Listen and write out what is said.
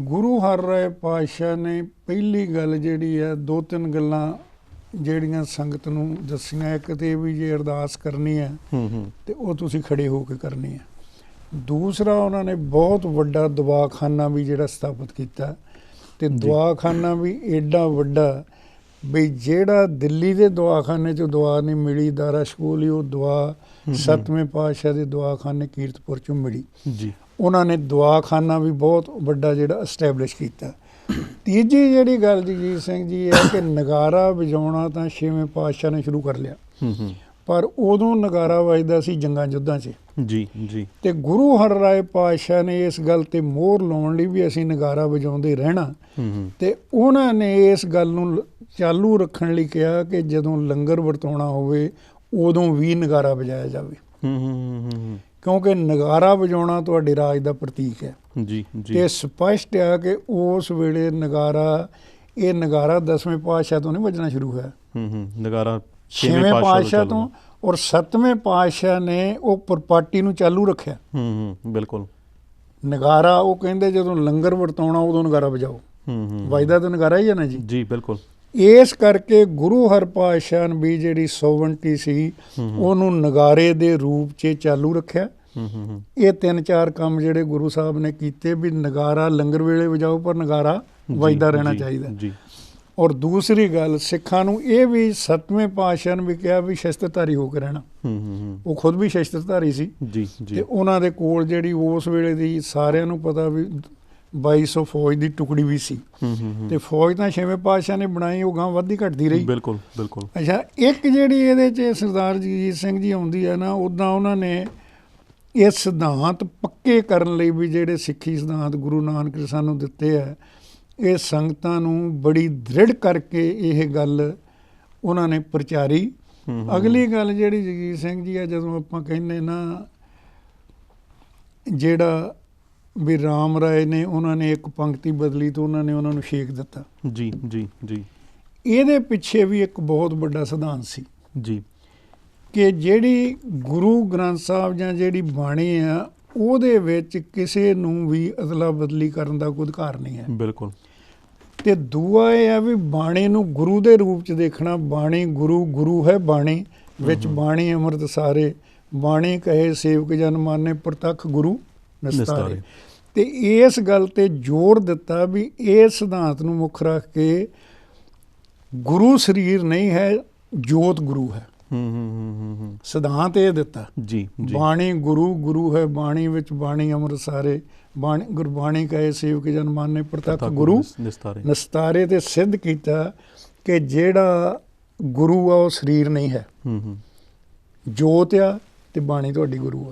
ਗੁਰੂ ਹਰਿਰਾਏ ਪਾਤਸ਼ਾਹ ਨੇ ਪਹਿਲੀ ਗੱਲ ਜਿਹੜੀ ਹੈ ਦੋ ਤਿੰਨ ਗੱਲਾਂ ਜਿਹੜੀਆਂ ਸੰਗਤ ਨੂੰ ਦੱਸੀਆਂ। ਇੱਕ ਤੇ ਵੀ ਜੇ ਅਰਦਾਸ ਕਰਨੀ ਹੈ ਹੂੰ ਹੂੰ। ਤੇ ਉਹ ਤੁਸੀਂ ਖੜੇ ਹੋ ਕੇ ਕਰਨੀ ਹੈ। ਦੂਸਰਾ ਉਹਨਾਂ ਨੇ ਬਹੁਤ ਵੱਡਾ ਦਵਾਖਾਨਾ ਵੀ ਜਿਹੜਾ ਸਥਾਪਿਤ ਕੀਤਾ। ਤੇ। ਦਵਾਖਾਨਾ ਵੀ ਏਡਾ ਵੱਡਾ ਵੀ ਜਿਹੜਾ ਦਿੱਲੀ ਦੇ ਦਵਾਖਾਨੇ 'ਚ ਦਵਾ ਨਹੀਂ ਮਿਲੀ ਦਾਰਾ ਸ਼ਕੂਲੀ ਉਹ ਦਵਾ ਹੂੰ। ਸੱਤਵੇਂ ਪਾਤਸ਼ਾਹ ਦੇ ਦਵਾਖਾਨੇ ਕੀਰਤਪੁਰ 'ਚੋਂ ਮਿਲੀ। ਜੀ। ਉਹਨਾਂ ਨੇ ਦਵਾਖਾਨਾ ਵੀ ਬਹੁਤ ਵੱਡਾ ਜਿਹੜਾ ਐਸਟੈਬਲਿਸ਼ ਕੀਤਾ। ਤੀਜੀ ਜਿਹੜੀ ਗੱਲ ਜਗਜੀਤ ਸਿੰਘ ਜੀ ਇਹ ਹੈ ਕਿ ਨਗਾਰਾ ਵਜਾਉਣਾ ਤਾਂ ਛੇਵੇਂ ਪਾਤਸ਼ਾਹ ਨੇ ਸ਼ੁਰੂ ਕਰ ਲਿਆ। ਹੂੰ ਹੂੰ। ਪਰ ਉਦੋਂ ਨਗਾਰਾ ਵੱਜਦਾ ਸੀ ਜੰਗਾਂ ਯੁੱਧਾਂ 'ਚ। ਜੀ ਜੀ। ਤੇ ਗੁਰੂ ਹਰਿਰਾਏ ਪਾਤਸ਼ਾਹ ਨੇ ਇਸ ਗੱਲ ਤੇ ਮੋਹਰ ਲਾਉਣ ਲਈ ਵੀ ਅਸੀਂ ਨਗਾਰਾ ਵਜਾਉਂਦੇ ਰਹਿਣਾ। ਤੇ ਉਹਨਾਂ ਨੇ ਇਸ ਗੱਲ ਨੂੰ ਚਾਲੂ ਰੱਖਣ ਲਈ ਕਿਹਾ ਕਿ ਜਦੋਂ ਲੰਗਰ ਵਰਤਾਉਣਾ ਹੋਵੇ ਉਦੋਂ ਵੀ ਨਗਾਰਾ ਵਜਾਇਆ ਜਾਵੇ। ਕਿਉਂਕਿ ਨਗਾਰਾ ਵਜਾਉਣਾ ਤੁਹਾਡੇ ਰਾਜ ਦਾ ਪ੍ਰਤੀਕ ਹੈ। ਜੀ ਜੀ। ਤੇ ਸਪਸ਼ਟ ਆ ਕਿ ਉਸ ਵੇਲੇ ਨਗਾਰਾ ਇਹ ਨਗਾਰਾ ਦਸਵੇਂ ਪਾਤਸ਼ਾਹ ਤੋਂ ਨਹੀਂ ਵੱਜਣਾ ਸ਼ੁਰੂ ਹੋਇਆ। ਹੂੰ ਹੂੰ ਨਗਾਰਾ ਛੇਵੇਂ ਪਾਤਸ਼ਾਹ ਤੋਂ ਔਰ ਸੱਤਵੇਂ ਪਾਤਸ਼ਾਹ ਨੇ ਉਹ ਪ੍ਰਪਾਟੀ ਨੂੰ ਚਾਲੂ ਰੱਖਿਆ। ਹੂੰ ਹੂੰ ਬਿਲਕੁਲ। ਨਗਾਰਾ ਉਹ ਕਹਿੰਦੇ ਜਦੋਂ ਲੰਗਰ ਵਰਤਾਉਣਾ ਉਦੋਂ ਨਗਾਰਾ ਵਜਾਓ। ਹੂੰ ਹੂੰ ਵਜਦਾ ਤਾਂ ਨਗਾਰਾ ਹੀ ਹੈ ਨਾ ਜੀ? ਜੀ ਬਿਲਕੁਲ। ਇਸ ਕਰਕੇ ਗੁਰੂ ਹਰਪਾਤਸ਼ਾਹ ਨੇ ਵੀ ਜਿਹੜੀ ਸੋਵਨਟੀ ਸੀ ਉਹਨੂੰ ਨਗਾਰੇ ਦੇ ਰੂਪ 'ਚ ਚਾਲੂ ਰੱਖਿਆ। ਇਹ ਤਿੰਨ ਚਾਰ ਕੰਮ ਜਿਹੜੇ ਗੁਰੂ ਸਾਹਿਬ ਨੇ ਕੀਤੇ ਵੀ ਨਗਾਰਾ ਲੰਗਰ ਵੇਲੇ ਵਜਾਓ ਪਰ ਨਗਾਰਾ ਵੱਜਦਾ ਰਹਿਣਾ ਚਾਹੀਦਾ। ਜੀ। ਔਰ ਦੂਸਰੀ ਗੱਲ ਸਿੱਖਾਂ ਨੂੰ ਇਹ ਵੀ ਸੱਤਵੇਂ ਪਾਤਸ਼ਾਹ ਨੇ ਵੀ ਕਿਹਾ ਵੀ ਸ਼ਸਤਰਧਾਰੀ ਹੋ ਕੇ ਰਹਿਣਾ। ਹੂੰ ਹੂੰ ਹੂੰ। ਉਹ ਖੁਦ ਵੀ ਸ਼ਸਤਰਧਾਰੀ ਸੀ। ਜੀ ਜੀ। ਤੇ ਉਹਨਾਂ ਦੇ ਕੋਲ ਜਿਹੜੀ ਉਸ ਵੇਲੇ ਦੀ ਸਾਰਿਆਂ ਨੂੰ ਪਤਾ ਵੀ 2200 ਫੌਜ ਦੀ ਟੁਕੜੀ ਵੀ ਸੀ। ਹੂੰ ਹੂੰ ਹੂੰ। ਤੇ ਫੌਜ ਤਾਂ ਛੇਵੇਂ ਪਾਤਸ਼ਾਹ ਨੇ ਬਣਾਈ ਉਹ ਗਾਂ ਵੱਧਦੀ ਘਟਦੀ ਰਹੀ। ਬਿਲਕੁਲ ਬਿਲਕੁਲ। ਅੱਛਾ ਇੱਕ ਜਿਹੜੀ ਇਹਦੇ 'ਚ ਸਰਦਾਰ ਜਗਜੀਤ ਸਿੰਘ ਜੀ ਆਉਂਦੀ ਹੈ ਨਾ ਉਦਾਂ ਉਹਨਾਂ ਨੇ ਇਹ ਸਿਧਾਂਤ ਪੱਕੇ ਕਰਨ ਲਈ ਵੀ ਜਿਹੜੇ ਸਿੱਖੀ ਸਿਧਾਂਤ ਗੁਰੂ ਨਾਨਕ ਨੇ ਸਾਨੂੰ ਦਿੱਤੇ ਆ ਇਹ ਸੰਗਤਾਂ ਨੂੰ ਬੜੀ ਦ੍ਰਿੜ ਕਰਕੇ ਇਹ ਗੱਲ ਉਹਨਾਂ ਨੇ ਪ੍ਰਚਾਰੀ। ਅਗਲੀ ਗੱਲ ਜਿਹੜੀ ਜਗਜੀਤ ਸਿੰਘ ਜੀ ਆ ਜਦੋਂ ਆਪਾਂ ਕਹਿੰਦੇ ਨਾ ਜਿਹੜਾ ਵੀ ਰਾਮ ਰਾਏ ਨੇ ਉਹਨਾਂ ਨੇ ਇੱਕ ਪੰਕਤੀ ਬਦਲੀ ਤੋਂ ਉਹਨਾਂ ਨੇ ਉਹਨਾਂ ਨੂੰ ਛੇਕ ਦਿੱਤਾ। ਜੀ ਜੀ ਜੀ। ਇਹਦੇ ਪਿੱਛੇ ਵੀ ਇੱਕ ਬਹੁਤ ਵੱਡਾ ਸਿਧਾਂਤ ਸੀ। ਜੀ। ਕਿ ਜਿਹੜੀ ਗੁਰੂ ਗ੍ਰੰਥ ਸਾਹਿਬ ਜਾਂ ਜਿਹੜੀ ਬਾਣੀ ਆ ਉਹਦੇ ਵਿੱਚ ਕਿਸੇ ਨੂੰ ਵੀ ਅਦਲਾ ਬਦਲੀ ਕਰਨ ਦਾ ਕੋਈ ਅਧਿਕਾਰ ਨਹੀਂ ਹੈ। ਬਿਲਕੁਲ। ਤੇ ਦੂਆ ਇਹ ਆ ਵੀ ਬਾਣੀ ਨੂੰ ਗੁਰੂ ਦੇ ਰੂਪ ਚ ਦੇਖਣਾ ਬਾਣੀ ਗੁਰੂ ਗੁਰੂ ਹੈ ਬਾਣੀ ਵਿੱਚ ਬਾਣੀ ਅੰਮ੍ਰਿਤ ਸਾਰੇ ਬਾਣੀ ਕਹੇ ਸੇਵਕ ਜਨ ਮਾਨੇ ਪ੍ਰਤੱਖ ਗੁਰੂ ਨਿਸਤਾਰੇ। ਤੇ ਇਸ ਗੱਲ ਤੇ ਜ਼ੋਰ ਦਿੱਤਾ ਵੀ ਇਹ ਸਿਧਾਂਤ ਨੂੰ ਮੁੱਖ ਰੱਖ ਕੇ ਗੁਰੂ ਸਰੀਰ ਨਹੀਂ ਹੈ ਜੋਤ ਗੁਰੂ ਹੂੰ। ਹੂੰ ਹੂੰ ਸਿਧਾਂਤ ਇਹ ਦਿੱਤਾ। ਜੀ ਬਾਣੀ ਗੁਰੂ ਗੁਰੂ ਹੈ ਬਾਣੀ ਵਿੱਚ ਬਾਣੀ ਅੰਮ੍ਰਿਤ ਸਾਰੇ ਬਾਣੀ ਗੁਰਬਾਣੀ ਕਹੇ ਸੇਵਕ ਜਨ ਮਾਨੇ ਪ੍ਰਤੱਖ ਗੁਰੂ। ਨਿਸ- ਨਿਸਤਾਰੇ। ਨਸਤਾਰੇ ਤੇ ਸਿੱਧ ਕੀਤਾ ਕਿ ਜਿਹੜਾ ਗੁਰੂ ਆ ਉਹ ਸਰੀਰ ਨਹੀਂ ਹੈ। ਹੂੰ ਹੂੰ। ਜੋਤ ਆ ਤੇ ਬਾਣੀ ਤੁਹਾਡੀ ਗੁਰੂ ਆ।